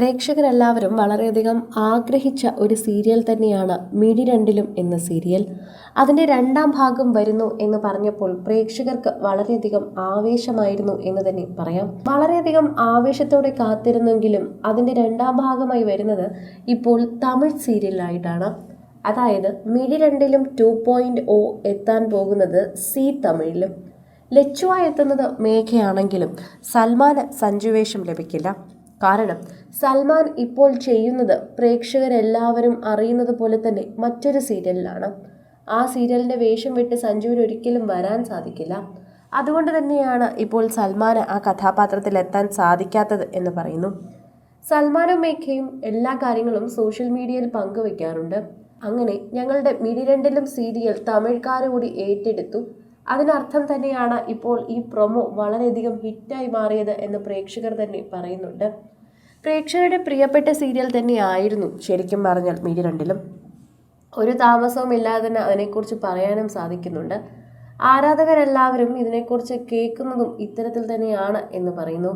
പ്രേക്ഷകരെല്ലാവരും വളരെയധികം ആഗ്രഹിച്ച ഒരു സീരിയൽ തന്നെയാണ് മിടി രണ്ടിലും എന്ന സീരിയൽ. അതിന്റെ രണ്ടാം ഭാഗം വരുന്നു എന്ന് പറഞ്ഞപ്പോൾ പ്രേക്ഷകർക്ക് വളരെയധികം ആവേശമായിരുന്നു എന്ന് തന്നെ പറയാം. വളരെയധികം ആവേശത്തോടെ കാത്തിരുന്നെങ്കിലും അതിന്റെ രണ്ടാം ഭാഗമായി വരുന്നത് ഇപ്പോൾ തമിഴ് സീരിയലായിട്ടാണ് അതായത് മിഡി രണ്ടിലും ടു പോയിന്റ് ഒ എത്താൻ പോകുന്നത് സി തമിഴിലും. ലച്ചുവായി എത്തുന്നത് മേഘയാണെങ്കിലും സൽമാന് സഞ്ജുവേഷം ലഭിക്കില്ല. കാരണം സൽമാൻ ഇപ്പോൾ ചെയ്യുന്നത് പ്രേക്ഷകരെല്ലാവരും അറിയുന്നത് പോലെ തന്നെ മറ്റൊരു സീരിയലിലാണ്. ആ സീരിയലിന്റെ വേഷം വിട്ട് സഞ്ജുവിന് ഒരിക്കലും വരാൻ സാധിക്കില്ല. അതുകൊണ്ട് തന്നെയാണ് ഇപ്പോൾ സൽമാന് ആ കഥാപാത്രത്തിൽ എത്താൻ സാധിക്കാത്തത് എന്ന് പറയുന്നു. സൽമാനും മേഘയും എല്ലാ കാര്യങ്ങളും സോഷ്യൽ മീഡിയയിൽ പങ്കുവെക്കാറുണ്ട്. അങ്ങനെ ഞങ്ങളുടെ മിടി രണ്ടിലും സീരിയൽ തമിഴ്ക്കാർ കൂടി ഏറ്റെടുത്തു. അതിനർത്ഥം തന്നെയാണ് ഇപ്പോൾ ഈ പ്രൊമോ വളരെയധികം ഹിറ്റായി മാറിയത് എന്ന് പ്രേക്ഷകർ തന്നെ പറയുന്നുണ്ട്. പ്രേക്ഷകരുടെ പ്രിയപ്പെട്ട സീരിയൽ തന്നെയായിരുന്നു ശരിക്കും പറഞ്ഞാൽ മീഡിയ രണ്ടിലും. ഒരു താമസവും ഇല്ലാതെ തന്നെ അതിനെക്കുറിച്ച് പറയാനും സാധിക്കുന്നുണ്ട്. ആരാധകരെല്ലാവരും ഇതിനെക്കുറിച്ച് കേൾക്കുന്നതും ഇത്തരത്തിൽ തന്നെയാണ് എന്ന് പറയുന്നു.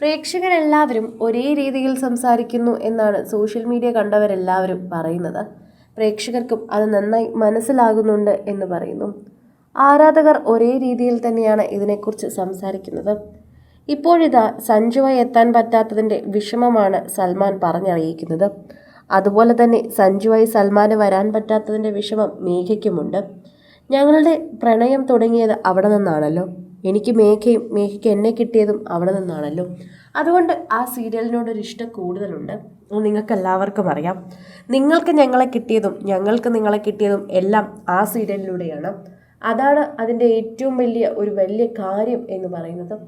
പ്രേക്ഷകരെല്ലാവരും ഒരേ രീതിയിൽ സംസാരിക്കുന്നു എന്നാണ് സോഷ്യൽ മീഡിയ കണ്ടവരെല്ലാവരും പറയുന്നത്. പ്രേക്ഷകർക്കും അത് നന്നായി മനസ്സിലാകുന്നുണ്ട് എന്ന് പറയുന്നു. ആരാധകർ ഒരേ രീതിയിൽ തന്നെയാണ് ഇതിനെക്കുറിച്ച് സംസാരിക്കുന്നത്. ഇപ്പോഴിതാ സഞ്ജുവായി എത്താൻ പറ്റാത്തതിന്റെ വിഷമമാണ് സൽമാൻ പറഞ്ഞറിയിക്കുന്നത്. അതുപോലെ തന്നെ സഞ്ജുവായി സൽമാന് വരാൻ പറ്റാത്തതിന്റെ വിഷമം മേഘയ്ക്കുമുണ്ട്. ഞങ്ങളുടെ പ്രണയം തുടങ്ങിയത് അവിടെ നിന്നാണല്ലോ. എനിക്ക് മേഘയും മേഘയ്ക്ക് എന്നെ കിട്ടിയതും അവിടെ നിന്നാണല്ലോ. അതുകൊണ്ട് ആ സീരിയലിനോടൊരു ഇഷ്ടം കൂടുതലുണ്ട്. നിങ്ങൾക്ക് എല്ലാവർക്കും അറിയാം. നിങ്ങൾക്ക് ഞങ്ങളെ കിട്ടിയതും ഞങ്ങൾക്ക് നിങ്ങളെ കിട്ടിയതും എല്ലാം ആ സീരിയലിലൂടെയാണ്. അതാണ് അതിന്റെ ഏറ്റവും വലിയ ഒരു വലിയ കാര്യം എന്ന് പറയുന്നത്.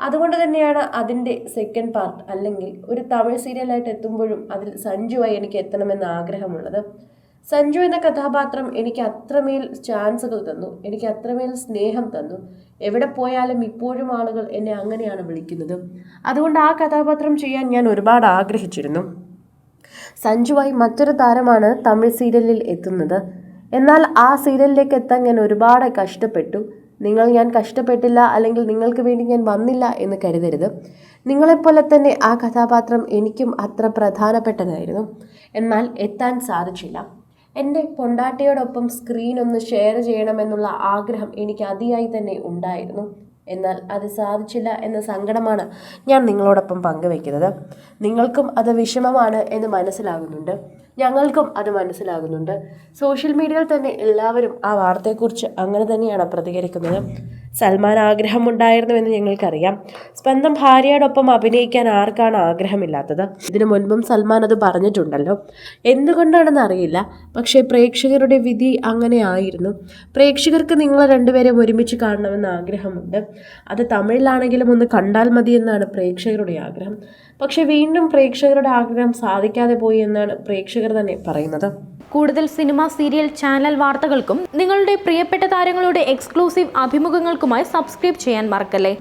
അതുകൊണ്ട് തന്നെയാണ് അതിന്റെ സെക്കൻഡ് പാർട്ട് അല്ലെങ്കിൽ ഒരു തമിഴ് സീരിയലായിട്ട് എത്തുമ്പോഴും അതിൽ സഞ്ജുവായി എനിക്ക് എത്തണമെന്ന് ആഗ്രഹമുള്ളത്. സഞ്ജു എന്ന കഥാപാത്രം എനിക്ക് അത്രമേൽ ചാൻസുകൾ തന്നു. എനിക്ക് അത്രമേൽ സ്നേഹം തന്നു. എവിടെ പോയാലും ഇപ്പോഴും ആളുകൾ എന്നെ അങ്ങനെയാണ് വിളിക്കുന്നത്. അതുകൊണ്ട് ആ കഥാപാത്രം ചെയ്യാൻ ഞാൻ ഒരുപാട് ആഗ്രഹിച്ചിരുന്നു. സഞ്ജുവായി മറ്റൊരു താരമാണ് തമിഴ് സീരിയലിൽ എത്തുന്നത്. എന്നാൽ ആ സീരിയലിലേക്ക് എത്താൻ ഞാൻ ഒരുപാട് കഷ്ടപ്പെട്ടു. നിങ്ങൾ ഞാൻ കഷ്ടപ്പെട്ടില്ല അല്ലെങ്കിൽ നിങ്ങൾക്ക് വേണ്ടി ഞാൻ വന്നില്ല എന്ന് കരുതരുത്. നിങ്ങളെപ്പോലെ തന്നെ ആ കഥാപാത്രം എനിക്കും അത്ര പ്രധാനപ്പെട്ടതായിരുന്നു. എന്നാൽ എത്താൻ സാധിച്ചില്ല. എന്റെ പൊണ്ടാട്ടിയോടൊപ്പം സ്ക്രീൻ ഒന്ന് ഷെയർ ചെയ്യണമെന്നുള്ള ആഗ്രഹം എനിക്ക് അതിയായി തന്നെ ഉണ്ടായിരുന്നു. എന്നാൽ അത് സാധിച്ചില്ല എന്ന സങ്കടമാണ് ഞാൻ നിങ്ങളോടൊപ്പം പങ്കുവെക്കുന്നത്. നിങ്ങൾക്കും അത് വിഷമമാണ് എന്ന് മനസ്സിലാകുന്നുണ്ട്. ഞങ്ങൾക്കും അത് മനസ്സിലാകുന്നുണ്ട്. സോഷ്യൽ മീഡിയയിൽ തന്നെ എല്ലാവരും ആ വാർത്തയെക്കുറിച്ച് അങ്ങനെ തന്നെയാണ് പ്രതികരിക്കുന്നത്. സൽമാൻ ആഗ്രഹമുണ്ടായിരുന്നുവെന്ന് ഞങ്ങൾക്കറിയാം. സ്വന്തം ഭാര്യയോടൊപ്പം അഭിനയിക്കാൻ ആർക്കാണ് ആഗ്രഹമില്ലാത്തത്? ഇതിനു മുൻപും സൽമാൻ അത് പറഞ്ഞിട്ടുണ്ടല്ലോ. എന്തുകൊണ്ടാണെന്ന് അറിയില്ല. പക്ഷേ പ്രേക്ഷകരുടെ വിധി അങ്ങനെ ആയിരുന്നു പ്രേക്ഷകർക്ക് നിങ്ങളെ രണ്ടുപേരെയും ഒരുമിച്ച് കാണണമെന്ന് ആഗ്രഹമുണ്ട്. അത് തമിഴിലാണെങ്കിലും ഒന്ന് കണ്ടാൽ മതി എന്നാണ് പ്രേക്ഷകരുടെ ആഗ്രഹം. പക്ഷെ വീണ്ടും പ്രേക്ഷകരുടെ ആഗ്രഹം സാധിക്കാതെ പോയി എന്നാണ് പ്രേക്ഷകർ തന്നെ പറയുന്നത്. കൂടുതൽ സിനിമ സീരിയൽ ചാനൽ വാർത്തകൾക്കും നിങ്ങളുടെ പ്രിയപ്പെട്ട താരങ്ങളുടെ എക്സ്ക്ലൂസീവ് അഭിമുഖങ്ങൾക്കുമായി സബ്സ്ക്രൈബ് ചെയ്യാൻ മറക്കല്ലേ?